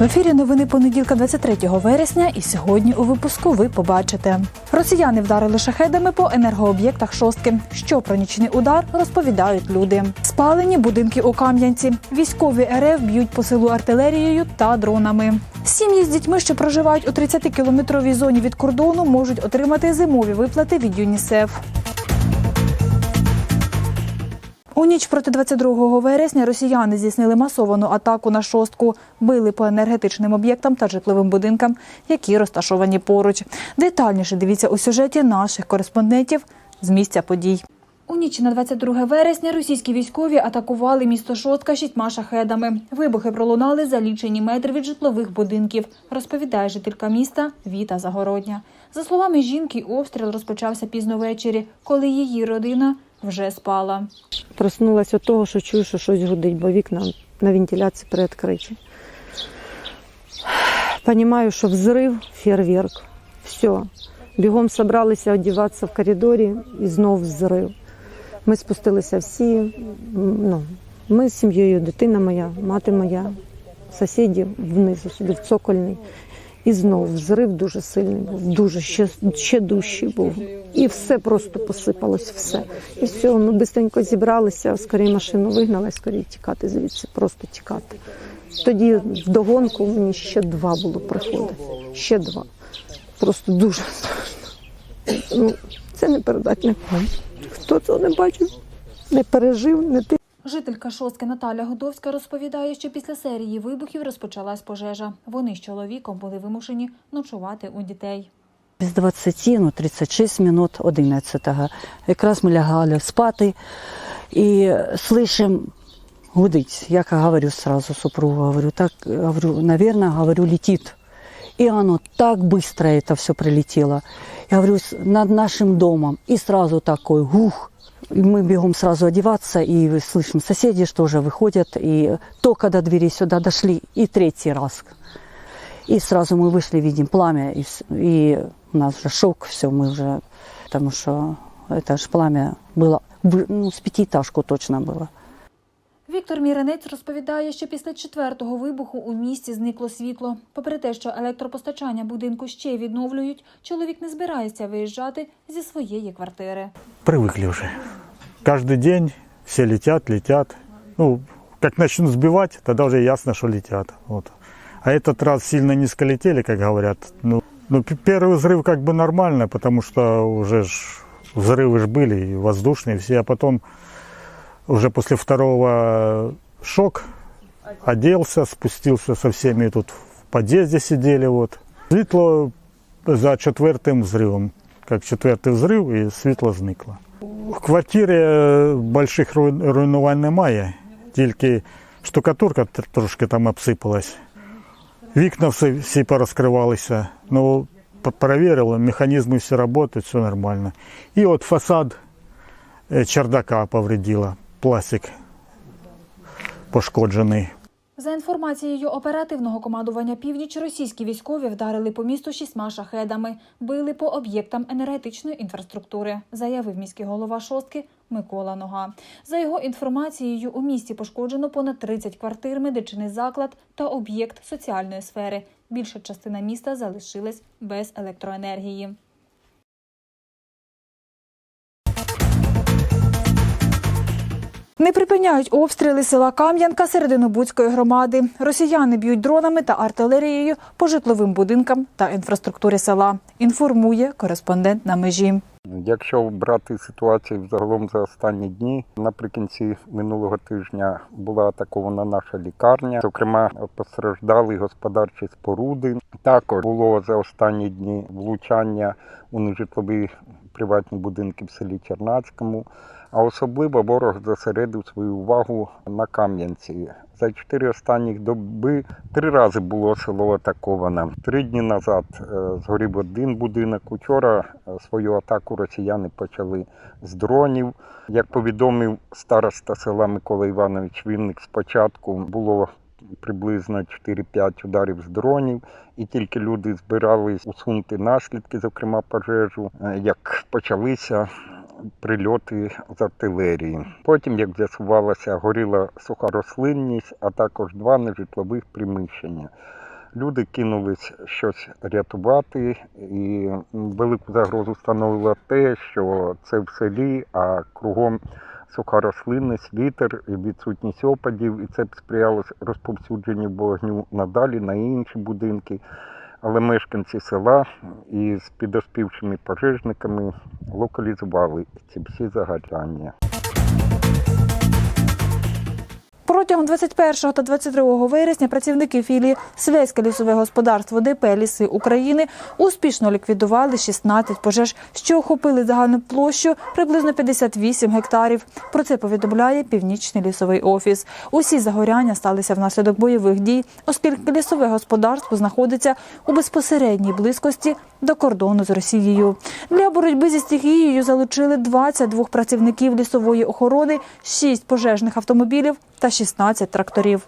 В ефірі новини понеділка 23 вересня. І сьогодні у випуску ви побачите. Росіяни вдарили шахедами по енергооб'єктах шостки. Що про нічний удар розповідають люди. Спалені будинки у Кам'янці. Військові РФ б'ють по селу артилерією та дронами. Сім'ї з дітьми, що проживають у 30-кілометровій зоні від кордону, можуть отримати зимові виплати від ЮНІСЕФ. У ніч проти 22 вересня росіяни здійснили масовану атаку на шостку, били по енергетичним об'єктам та житловим будинкам, які розташовані поруч. Детальніше дивіться у сюжеті наших кореспондентів з місця подій. У ніч на 22 вересня російські військові атакували місто Шостка шістьма шахедами. Вибухи пролунали за лічені метри від житлових будинків, розповідає жителька міста Віта Загородня. За словами жінки, обстріл розпочався пізно ввечері, коли її родина вже спала. Проснулася від того, що чую, що щось гудить, бо вікна на вентиляції приоткриті. Понімаю, що взрив, фейерверк. Все. Бігом зібралися одягатися в коридорі і знов взрив. Ми спустилися всі. Ну, ми з сім'єю, дитина моя, мати моя, сусіди внизу сюди, в цокольний. І знов взрив дуже сильний був, дуже ще, ще дужчий був. І все просто посипалось, все. І все, ми швидко зібралися, скоріше машину вигнали, скоріше тікати звідси, просто тікати. Тоді вдогонку мені ще два було приходи. Ще два. Просто дуже страшно. Ну, це не передати нікому. Хто цього не бачив, не пережив, не ти. Жителька Шостки Наталя Годовська розповідає, що після серії вибухів розпочалась пожежа. Вони з чоловіком були вимушені ночувати у дітей. Без 20, ну 36 минут 11-го. Якраз ми лягали спати і слышим гудить. Я как говорю сразу супругу, говорю, так, говорю, наверное, говорю, летит. И оно так быстро это все прилетело. Я говорю, с- над нашим домом. И сразу такой гух. И мы бегом сразу одеваться, и слышим, соседи что уже выходят. И только до двери сюда дошли, и третий раз. И сразу мы вышли, видим пламя, и, вс- и у нас уже шок, все, мы уже, потому что это же пламя было, вы- ну, с пятиэтажку точно было. Віктор Міренець розповідає, що після четвертого вибуху у місті зникло світло. Попри те, що електропостачання будинку ще відновлюють, чоловік не збирається виїжджати зі своєї квартири. привыкли уже. Каждый день все летят, летят. Ну, как начнут сбивать, тогда уже ясно, что летят. Вот. А этот раз сильно низко летели, как говорят. Ну, ну, п- первый взрыв как бы нормально, потому что уже ж взрывы ж были и воздушные все, а потом уже после второго шок оделся, спустился со всеми тут в подъезде сидели вот. Світло за четвертим взривом. Як четвертий взрив і світло зникло. В квартирі е, больших руй- руйнувань немає, тільки штукатурка тр- трошки там обсипалась. Вікна всі, всі порозкривалися. Ну, п- перевірили, механізми всі працюють, все нормально. І от фасад е, чердака повредила, Пластик пошкоджений. За інформацією оперативного командування Північ, російські військові вдарили по місту шістьма шахедами, били по об'єктам енергетичної інфраструктури, заявив міський голова шостки Микола Нога. За його інформацією, у місті пошкоджено понад 30 квартир, медичний заклад та об'єкт соціальної сфери. Більша частина міста залишилась без електроенергії. Не припиняють обстріли села Кам'янка Серединобудської громади. Росіяни б'ють дронами та артилерією по житловим будинкам та інфраструктурі села. Інформує кореспондент на межі. Якщо брати ситуацію взагалом за останні дні, наприкінці минулого тижня була атакована наша лікарня. Зокрема, постраждали господарчі споруди. Також було за останні дні влучання у нежитлові приватні будинки в селі Чернацькому. А особливо ворог зосередив свою увагу на Кам'янці. За чотири останні доби три рази було село атаковано. Три дні назад е, згорів один будинок. Учора е, свою атаку росіяни почали з дронів. Як повідомив староста села Микола Іванович Вінник, спочатку було приблизно 4-5 ударів з дронів, і тільки люди збирались усунути наслідки, зокрема пожежу, е, як почалися прильоти з артилерії. Потім, як з'ясувалося, горіла суха рослинність, а також два нежитлових приміщення. Люди кинулись щось рятувати, і велику загрозу становило те, що це в селі, а кругом суха рослинність, вітер відсутність опадів, і це б сприяло розповсюдженню вогню надалі на інші будинки. Але мешканці села із підоспівчими пожежниками локалізували ці всі загоряння. Протягом 21 та 22 вересня працівники філії Свейське лісове господарство ДП Ліси України успішно ліквідували 16 пожеж, що охопили загальну площу приблизно 58 гектарів. Про це повідомляє Північний лісовий офіс. Усі загоряння сталися внаслідок бойових дій, оскільки лісове господарство знаходиться у безпосередній близькості до кордону з Росією. Для боротьби зі стихією залучили 22 працівників лісової охорони, 6 пожежних автомобілів та 16 тракторів.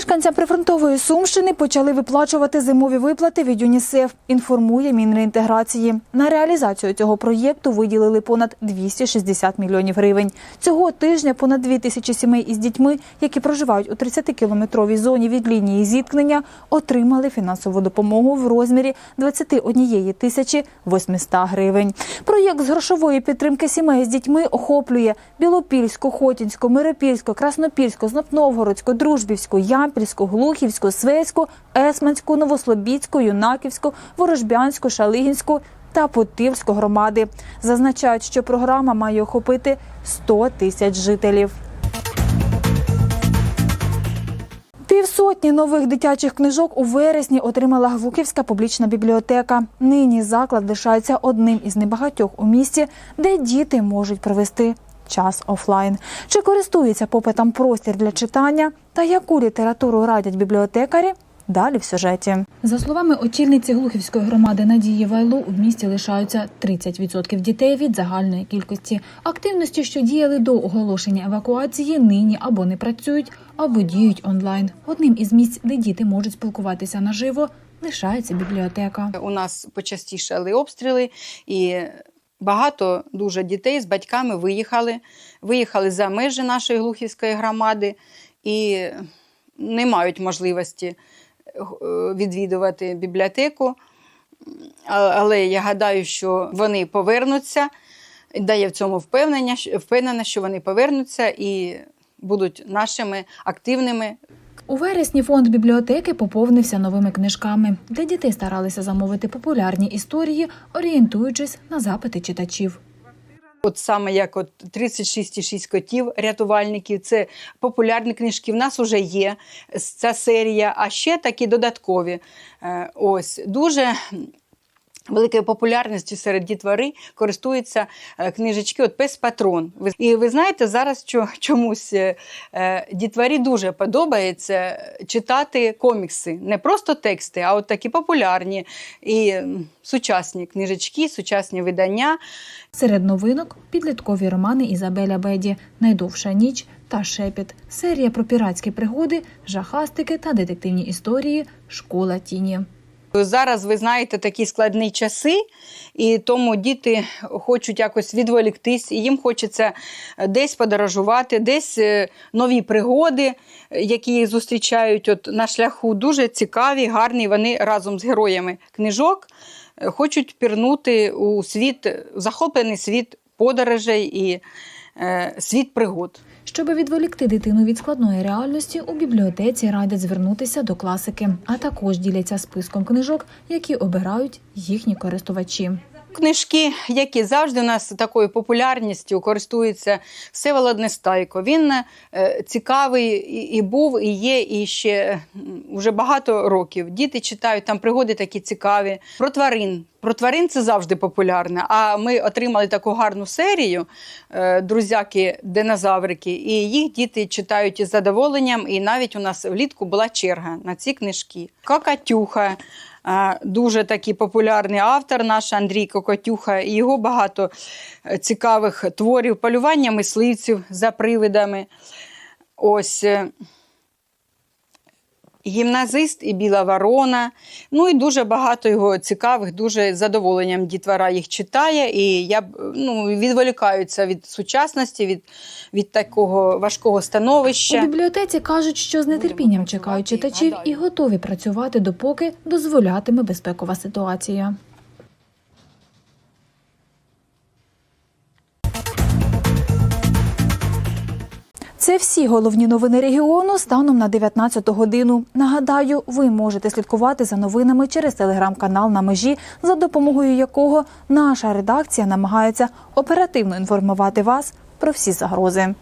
Мешканцям прифронтової Сумщини почали виплачувати зимові виплати від ЮНІСЕФ, інформує Мінреінтеграції. На реалізацію цього проєкту виділили понад 260 мільйонів гривень. Цього тижня понад 2 тисячі сімей із дітьми, які проживають у 30-кілометровій зоні від лінії зіткнення, отримали фінансову допомогу в розмірі 21 тисячі 800 гривень. Проєкт з грошової підтримки сімей з дітьми охоплює Білопільську, Хотінську, Миропільську, Краснопільську, Знопновгородську, Дружбівську, Ямпільську, Глухівську, Свейську, Есманську, Новослобідську, Юнаківську, Ворожбянську, Шалигінську та Путивську громади. Зазначають, що програма має охопити 100 тисяч жителів. Півсотні нових дитячих книжок у вересні отримала Глухівська публічна бібліотека. Нині заклад лишається одним із небагатьох у місті, де діти можуть провести час офлайн. Чи користується попитом простір для читання та яку літературу радять бібліотекарі? Далі в сюжеті. За словами очільниці Глухівської громади Надії Вайло, у місті лишаються 30% дітей від загальної кількості. Активності, що діяли до оголошення евакуації, нині або не працюють, або діють онлайн. Одним із місць, де діти можуть спілкуватися наживо, лишається бібліотека. У нас почастішали обстріли, і багато дуже дітей з батьками виїхали, виїхали за межі нашої глухівської громади і не мають можливості е, відвідувати бібліотеку. Але я гадаю, що вони повернуться, дає в цьому впевнення, впевнена, що вони повернуться і будуть нашими активними У вересні фонд бібліотеки поповнився новими книжками. де дітей старалися замовити популярні історії, орієнтуючись на запити читачів. От саме як от 36,6 котів рятувальників, це популярні книжки. В нас вже є ця серія, а ще такі додаткові. Е, Ось дуже. Великою популярністю серед дітвори користуються е, книжечки от Пес Патрон. І ви знаєте, зараз чо- чомусь е, е, дітворі дуже подобається читати комікси. Не просто тексти, а от такі популярні і сучасні книжечки, сучасні видання. Серед новинок підліткові романи Ізабеля Беді, Найдовша ніч та Шепіт, серія про піратські пригоди, жахастики та детективні історії Школа тіні. Зараз ви знаєте такі складні часи, і тому діти хочуть якось відволіктись, і їм хочеться десь подорожувати, десь е, нові пригоди, які їх зустрічають от на шляху. Дуже цікаві, гарні. Вони разом з героями книжок е, хочуть пірнути у світ, захоплений світ подорожей і світ пригод. Щоб відволікти дитину від складної реальності, у бібліотеці радять звернутися до класики, а також діляться списком книжок, які обирають їхні користувачі. Книжки, які завжди у нас такою популярністю користуються Всеволод Нестайко. Він е, цікавий і, і був, і є, і ще вже багато років. Діти читають там пригоди такі цікаві. Про тварин. Про тварин це завжди популярне. А ми отримали таку гарну серію е, друзяки, динозаврики, і їх діти читають із задоволенням. І навіть у нас влітку була черга на ці книжки. Какатюха. Дуже такий популярний автор наш Андрій Кокотюха. І його багато е, цікавих творів, полювання мисливців за привидами. Ось. Гімназист і Біла Ворона. Ну і дуже багато його цікавих, дуже задоволенням дітвора їх читає. І я ну, відволікаються від сучасності, від, від такого важкого У становища. бібліотеці кажуть, що з нетерпінням чекають читачів і готові працювати, допоки дозволятиме безпекова ситуація. Це всі головні новини регіону станом на 19 годину. Нагадаю, ви можете слідкувати за новинами через телеграм-канал на межі, за допомогою якого наша редакція намагається оперативно інформувати вас про всі загрози.